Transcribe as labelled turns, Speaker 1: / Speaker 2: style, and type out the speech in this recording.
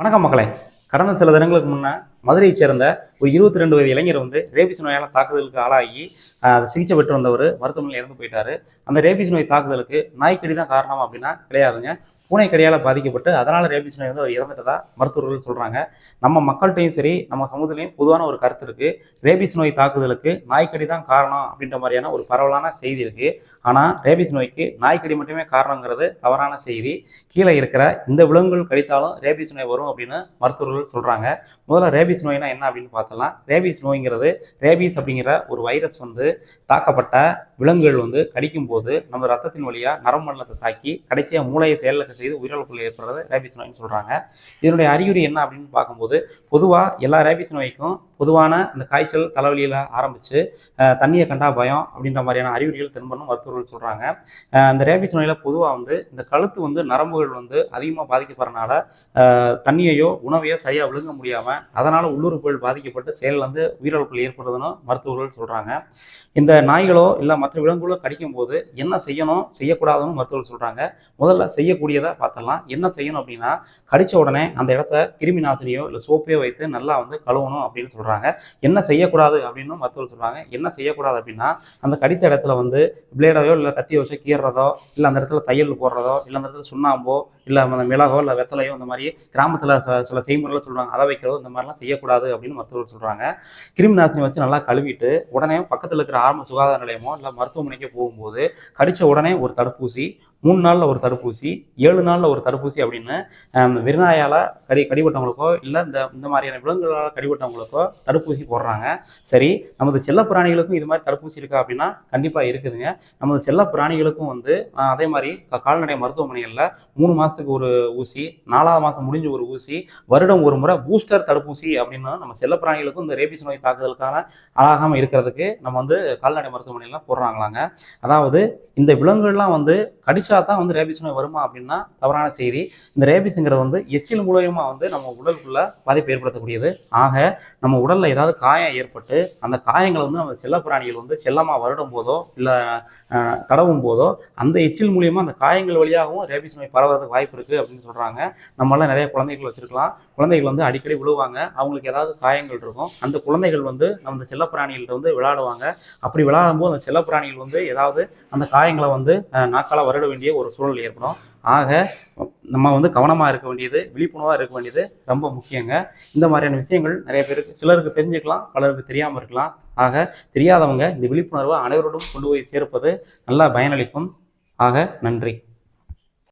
Speaker 1: வணக்கம் மக்களே. கடந்த சில தினங்களுக்கு முன்னே மதுரையைச் சேர்ந்த ஒரு இருபத்தி ரெண்டு வயது இளைஞர் வந்து ரேபிஸ் நோயால் தாக்குதலுக்கு ஆளாகி அதை சிகிச்சை பெற்று வந்தவர் மருத்துவமனையில் இறந்து போயிட்டாரு. அந்த ரேபிஸ் நோய் தாக்குதலுக்கு நாய்க்கடி தான் காரணம் அப்படின்னா கிடையாதுங்க. பூனை கடையால் பாதிக்கப்பட்டு அதனால் ரேபிஸ் நோய் வந்து அவர் இறந்துட்டதா மருத்துவர்கள் சொல்கிறாங்க நம்ம மக்கள்கிட்டையும் சரி நம்ம சமூகத்திலையும் பொதுவான ஒரு கருத்து இருக்குது ரேபிஸ் நோய் தாக்குதலுக்கு நாய்க்கடி தான் காரணம் அப்படின்ற மாதிரியான ஒரு பரவலான செய்தி இருக்குது ஆனால் ரேபிஸ் நோய்க்கு நாய்க்கடி மட்டுமே காரணங்கிறது தவறான செய்தி. கீழே இருக்கிற இந்த விலங்குகள் கடித்தாலும் ரேபிஸ் நோய் வரும் அப்படின்னு மருத்துவர்கள் சொல்கிறாங்க முதல்ல ரேபிஸ் நோய்னா என்ன அப்படின்னு பார்த்தோம் பார்த்தலாம் ரேபிஸ் நோய்ங்கிறது ரேபிஸ் அப்படிங்கிற ஒரு வைரஸ் வந்து தாக்கப்பட்ட விலங்குகள் வந்து கடிக்கும் போது நம்ம ரத்தத்தின் வழியாக நரம்பு மண்டலத்தை தாக்கி கடைசியாக மூளையை செயலிழக்க செய்து உயிரிழப்புகள் ஏற்படுறது ரேபிஸ் நோய்னு சொல்கிறாங்க இதனுடைய அறிகுறி என்ன அப்படின்னு பார்க்கும்போது பொதுவாக எல்லா ரேபிஸ் நோய்க்கும் பொதுவான இந்த காய்ச்சல் தலைவலியில் ஆரம்பித்து தண்ணியை கண்டா பயம் அப்படின்ற மாதிரியான அறிகுறிகள் தென்படும் மருத்துவர்கள் சொல்கிறாங்க அந்த ரேபிஸ் நோயில் பொதுவாக வந்து இந்த கழுத்து வந்து நரம்புகள் வந்து அதிகமாக பாதிக்கப்படுறனால தண்ணியையோ உணவையோ சரியாக விழுங்க முடியாமல் அதனால் உள்ளுறுப்புகள் பாதிக்கப்பட்டு செயல் வந்து உயிரிழப்புகள் ஏற்படுதுன்னு மருத்துவர்கள் சொல்கிறாங்க இந்த நாய்களோ இல்லை மற்ற விலங்குகளோ கடிக்கும் போது என்ன செய்யணும் செய்யக்கூடாதுன்னு மருத்துவர்கள் சொல்கிறாங்க முதல்ல செய்யக்கூடியதை பார்த்தலாம் என்ன செய்யணும் அப்படின்னா கடித்த உடனே அந்த இடத்த கிருமி நாசினியோ இல்லை சோப்பையோ வைத்து நல்லா வந்து கழுவணும் அப்படின்னு சொல்கிறாங்க என்ன செய்யக்கூடாது அப்படின்னு மருத்துவர்கள் சொல்கிறாங்க என்ன செய்யக்கூடாது அப்படின்னா அந்த கடித்த இடத்துல வந்து பிளேடையோ இல்லை கத்தி வச்சோ கீறதோ இல்லை அந்த இடத்துல தையல் போடுறதோ இல்லை அந்த இடத்துல சுண்ணாம்போ இல்லை அந்த மிளகோ இல்லை வெத்தலையோ இந்த மாதிரி கிராமத்தில் சில செய்முறைலாம் சொல்கிறாங்க அதை வைக்கிறதோ இந்த மாதிரிலாம் செய்யக்கூடாது அப்படின்னு மருத்துவர் சொல்கிறாங்க கிருமி நாசினி வச்சு நல்லா கழுவிட்டு உடனே பக்கத்தில் இருக்கிற ஆரம்ப சுகாதார நிலையமோ இல்லை மருத்துவமனைக்கோ போகும்போது கடித்த உடனே ஒரு தடுப்பூசி மூணு நாளில் ஒரு தடுப்பூசி ஏழு நாளில் ஒரு தடுப்பூசி அப்படின்னு விருநாயால் கடி கடிபட்டவங்களுக்கோ இல்லை இந்த இந்த மாதிரியான விலங்குகளால் கடிபட்டவங்களுக்கோ தடுப்பூசி போடுறாங்க. சரி நமது செல்ல பிராணிகளுக்கும் இது மாதிரி தடுப்பூசி இருக்கா அப்படின்னா கண்டிப்பாக இருக்குதுங்க. நமது செல்ல பிராணிகளுக்கும் வந்து அதே மாதிரி க- கால்நடை மருத்துவமனைகளில் மூணு மாதத்துக்கு ஒரு ஊசி நாலாவது மாதம் முடிஞ்ச ஒரு ஊசி வருடம் ஒரு முறை பூஸ்டர் தடுப்பூசி அப்படின்னு நம்ம செல்ல பிராணிகளுக்கும் இந்த ரேபிஸ் நோய் தாக்குதலுக்கான ஆளாகாமல் இருக்கிறதுக்கு நம்ம வந்து கால்நடை மருத்துவமனையிலாம் போடுறாங்களாங்க. அதாவது இந்த விலங்குகள்லாம் வந்து கடிச்ச தான் வந்து ரேபிஸ் நோய் வருமா அப்படின்னா தவறான செய்தி. இந்த ரேபிஸ்ங்கிறது வந்து எச்சில் மூலயமா வந்து நம்ம உடலுக்குள்ள பாதிப்பு ஏற்படுத்தக்கூடியது. ஆக நம்ம உடல்ல ஏதாவது காயம் ஏற்பட்டு அந்த காயங்களை வந்து நம்ம செல்லப்பிராணிகள் வந்து செல்லமா வருடும் போதோ இல்லை தடவும் போதோ அந்த எச்சில் மூலியமா அந்த காயங்கள் வழியாகவும் ரேபிஸ் நோய் பரவறதுக்கு வாய்ப்பு இருக்கு அப்படின்னு சொல்றாங்க. நம்மளாம் நிறைய குழந்தைகள் வச்சிருக்கலாம். குழந்தைகள் வந்து அடிக்கடி விழுவாங்க. அவங்களுக்கு ஏதாவது காயங்கள் இருக்கும். அந்த குழந்தைகள் வந்து நம்ம இந்த செல்லப்பிராணிகள்ட்ட வந்து விளையாடுவாங்க அப்படி விளையாடும் போது அந்த செல்லப்பிராணிகள் வந்து ஏதாவது அந்த காயங்களை வந்து நாக்கால வருட வேண்டிய ஒரு சூழல் ஏற்படும். ஆக நம்ம வந்து கவனமாக இருக்க வேண்டியது விழிப்புணர்வாக இருக்க வேண்டியது ரொம்ப முக்கியங்க. இந்த மாதிரியான விஷயங்கள் நிறைய பேருக்கு சிலருக்கு தெரிஞ்சுக்கலாம் பலருக்கு தெரியாமல் இருக்கலாம். ஆக தெரியாதவங்க இந்த விழிப்புணர்வை அனைவரோடும் கொண்டு போய் சேர்ப்பது நல்லா பயனளிக்கும். ஆக நன்றி.